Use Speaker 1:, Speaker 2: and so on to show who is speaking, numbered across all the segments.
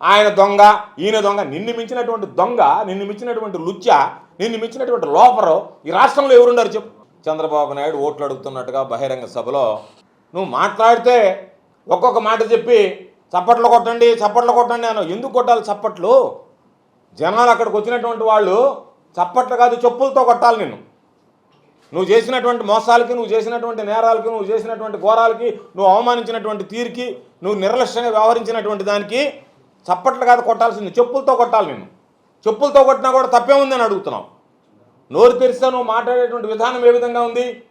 Speaker 1: ఆయన దొంగ ఈయన దొంగ నిన్ను మించినటువంటి దొంగ నిన్ను మించినటువంటి లుచ్చ నిన్ను మించినటువంటి లోపరు ఈ రాష్ట్రంలో ఎవరున్నారు చెప్పు. చంద్రబాబు నాయుడు ఓట్లు అడుగుతున్నట్టుగా బహిరంగ సభలో నువ్వు మాట్లాడితే ఒక్కొక్క మాట చెప్పి చప్పట్లు కొట్టండి చప్పట్లు కొట్టండి అన్నావు. ఎందుకు కొట్టాలి చప్పట్లు? జనాలు అక్కడికి వచ్చినటువంటి వాళ్ళు చప్పట్లు కాదు చెప్పులతో కొట్టాలి నిన్ను. నువ్వు చేసినటువంటి మోసాలకి నువ్వు చేసినటువంటి నేరాలకి నువ్వు చేసినటువంటి ఘోరాలకి నువ్వు అవమానించినటువంటి తీరుకి నువ్వు నిర్లక్ష్యంగా వ్యవహరించినటువంటి దానికి చప్పట్లు కాదు కొట్టాల్సింది. చెప్పులతో కొట్టాలి నేను చెప్పులతో కొట్టినా కూడా తప్పే ఉందని అడుగుతున్నావు. నోరు తెరిస్తే నువ్వు మాట్లాడేటువంటి విధానం ఏ విధంగా ఉంది?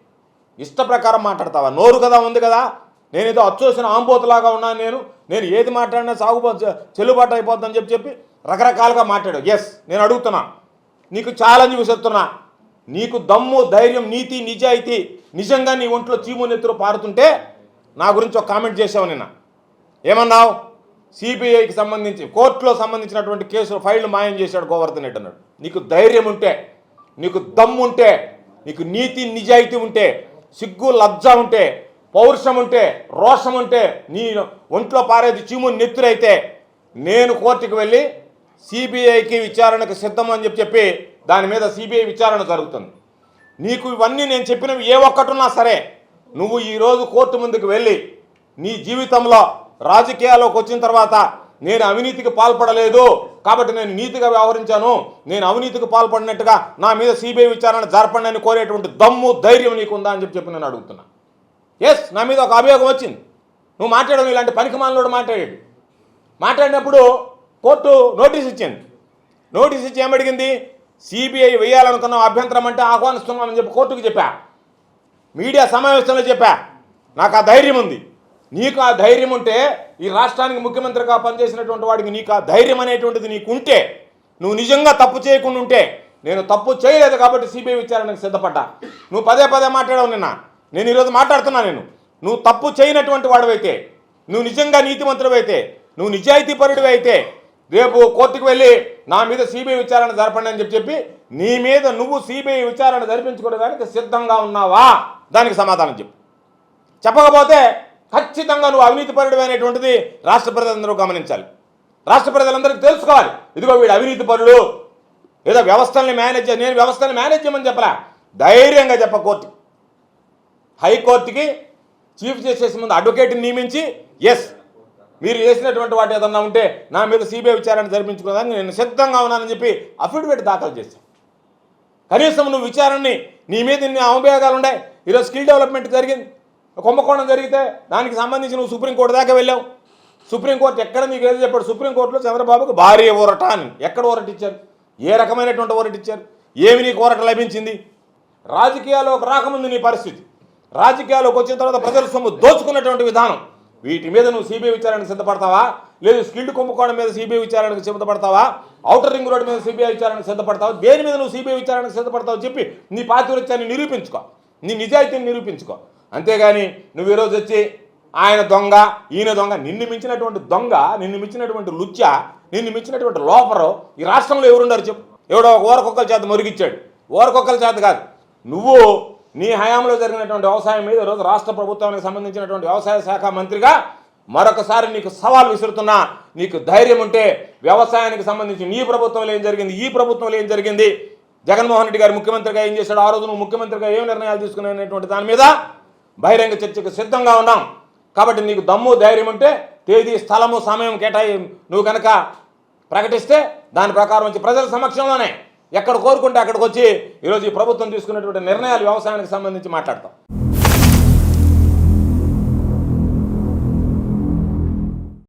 Speaker 1: ఇష్ట ప్రకారం మాట్లాడతావా? నోరు కదా ఉంది కదా? నేను ఏదో అచ్చోసిన ఆంబోతులాగా ఉన్నాను నేను. నేను ఏది మాట్లాడినా సాగుబో చెల్లుబాటు అయిపోద్దని చెప్పి చెప్పి రకరకాలుగా మాట్లాడావు. ఎస్ నేను అడుగుతున్నా. నీకు ఛాలెంజ్ విసురుతున్నా. నీకు దమ్ము ధైర్యం నీతి నిజాయితీ నిజంగా నీ ఒంట్లో చీము నెత్తురు పారుతుంటే నా గురించి ఒక కామెంట్ చేసావు నిన్న. ఏమన్నావు? సిబిఐకి సంబంధించి కోర్టులో సంబంధించినటువంటి కేసులు ఫైళ్ళు మాయం చేశాడు గోవర్ధన్ రెడ్డి అన్నాడు. నీకు ధైర్యం ఉంటే నీకు దమ్ము ఉంటే నీకు నీతి నిజాయితీ ఉంటే సిగ్గు లజ్జ ఉంటే పౌరుషం ఉంటే రోషం ఉంటే నీ ఒంట్లో పారేది చీము నెత్తురైతే నేను కోర్టుకు వెళ్ళి సిబిఐకి విచారణకు సిద్ధం అని చెప్పి చెప్పి దాని మీద సిబిఐ విచారణ జరుగుతుంది. నీకు ఇవన్నీ నేను చెప్పినవి ఏ ఒక్కటున్నా సరే నువ్వు ఈరోజు కోర్టు ముందుకు వెళ్ళి నీ జీవితంలో రాజకీయాల్లోకి వచ్చిన తర్వాత నేను అవినీతికి పాల్పడలేదు కాబట్టి నేను నీతిగా వ్యవహరించాను. నేను అవినీతికి పాల్పడినట్టుగా నా మీద సిబిఐ విచారణ జరపండి అని కోరేటువంటి దమ్ము ధైర్యం నీకుందా అని చెప్పి చెప్పి నేను అడుగుతున్నా. ఎస్ నా మీద ఒక అభియోగం వచ్చింది. నువ్వు మాట్లాడడం ఇలాంటి పనికి మానలోడు మాట్లాడాడు. మాట్లాడినప్పుడు కోర్టు నోటీస్ ఇచ్చింది. నోటీస్ ఇచ్చి ఏమడిగింది? సిబిఐ వేయాలనుకున్న అభ్యంతరం అంటే ఆహ్వానిస్తున్నామని చెప్పి కోర్టుకు చెప్పా. మీడియా సమావేశంలో చెప్పా. నాకు ఆ ధైర్యం ఉంది. నీకు ఆ ధైర్యం ఉంటే ఈ రాష్ట్రానికి ముఖ్యమంత్రిగా పనిచేసినటువంటి వాడికి నీకు ఆ ధైర్యం అనేటువంటిది నీకు ఉంటే నువ్వు నిజంగా తప్పు చేయకుండా ఉంటే నేను తప్పు చేయలేదు కాబట్టి సిబిఐ విచారణకు సిద్ధపడ్డా. నువ్వు పదే పదే మాట్లాడవు నిన్న. నేను ఈరోజు మాట్లాడుతున్నా నేను. నువ్వు తప్పు చేయనటువంటి వాడివైతే నువ్వు నిజంగా నీతిమంతుడివైతే నువ్వు నిజాయితీ పరుడు అయితే రేపు కోర్టుకు వెళ్ళి నా మీద సిబిఐ విచారణ జరపండి అని చెప్పి చెప్పి నీ మీద నువ్వు సిబిఐ విచారణ జరిపించుకోవడానికి సిద్ధంగా ఉన్నావా? దానికి సమాధానం చెప్పు. చెప్పకపోతే ఖచ్చితంగా నువ్వు అవినీతిపరుడు అనేటువంటిది రాష్ట్ర ప్రజలందరూ గమనించాలి. రాష్ట్ర ప్రజలందరికీ తెలుసుకోవాలి. ఇదిగో వీడు అవినీతిపరుడు ఏదో వ్యవస్థల్ని మేనేజ్ నేను వ్యవస్థని మేనేజ్ చేయమని చెప్పలా. ధైర్యంగా చెప్ప కోర్టు హైకోర్టుకి చీఫ్ జస్టిస్ ముందు అడ్వకేట్ని నియమించి ఎస్ మీరు చేసినటువంటి వాటి ఏదన్నా ఉంటే నా మీద సిబిఐ విచారణ జరిపించుకోవడానికి నేను సిద్ధంగా ఉన్నానని చెప్పి అఫిడవిట్ దాఖలు చేశాను కనీసం నువ్వు విచారణని నీ మీద ఇన్ని అవభేగాలు ఉన్నాయి ఈరోజు స్కిల్ డెవలప్మెంట్ జరిగింది. కుంభకోణం జరిగితే దానికి సంబంధించి నువ్వు సుప్రీంకోర్టు దాకా వెళ్ళావు. సుప్రీంకోర్టు ఎక్కడ నీకు ఏదో చెప్పాడు? సుప్రీంకోర్టులో చంద్రబాబుకు భారీ ఊరట అని ఎక్కడ ఊరట ఇచ్చారు ఏ రకమైనటువంటి ఊరట ఇచ్చారు ఏమి నీకు ఊరట లభించింది? రాజకీయాల్లోకి రాకముందు నీ పరిస్థితి. రాజకీయాల్లోకి వచ్చిన తర్వాత ప్రజల సొమ్ము దోచుకున్నటువంటి విధానం. వీటి మీద నువ్వు సిబిఐ విచారణకు సిద్ధపడతావా? లేదు స్కిల్డ్ కుంభకోణం మీద సిబిఐ విచారణకు సిద్ధపడతావా? ఔటర్ రింగ్ రోడ్డు మీద సిబిఐ విచారణకు సిద్ధపడతావా? దేని మీద నువ్వు సిబిఐ విచారణకు సిద్ధపడతావు చెప్పి నీ పాతివృత్యాన్ని నిరూపించుకో. నీ నిజాయితీని నిరూపించుకో. అంతేగాని నువ్వు ఈరోజు వచ్చి ఆయన దొంగ ఈయన దొంగ నిన్ను మించినటువంటి దొంగ నిన్ను మించినటువంటి లుచ్చ నిన్ను మించినటువంటి లోపరు ఈ రాష్ట్రంలో ఎవరున్నారు చెప్పు? ఎవడో ఓరకొక్కల చేత మురిగిచ్చాడు. ఓరకొక్కల చేత కాదు. నువ్వు నీ హయాంలో జరిగినటువంటి వ్యవసాయం మీద ఈరోజు రాష్ట్ర ప్రభుత్వానికి సంబంధించినటువంటి వ్యవసాయ శాఖ మంత్రిగా మరొకసారి నీకు సవాల్ విసురుతున్నా నీకు ధైర్యం ఉంటే వ్యవసాయానికి సంబంధించి నీ ప్రభుత్వంలో ఏం జరిగింది? ఈ ప్రభుత్వంలో ఏం జరిగింది? జగన్మోహన్ రెడ్డి గారు ముఖ్యమంత్రిగా ఏం చేశాడు? ఆ రోజు నువ్వు ముఖ్యమంత్రిగా ఏం నిర్ణయాలు తీసుకునేటువంటి దాని మీద బహిరంగ చర్చకు సిద్ధంగా ఉన్నాం. కాబట్టి నీకు దమ్ము ధైర్యం ఉంటే తేదీ స్థలము సమయం కేటాయి నువ్వు కనుక ప్రకటిస్తే దాని ప్రకారం వచ్చి ప్రజల సమక్షంలోనే ఎక్కడ కోరుకుంటే అక్కడికి వచ్చి ఈరోజు ఈ ప్రభుత్వం తీసుకున్నటువంటి నిర్ణయాలు వ్యవసాయానికి సంబంధించి మాట్లాడతాం.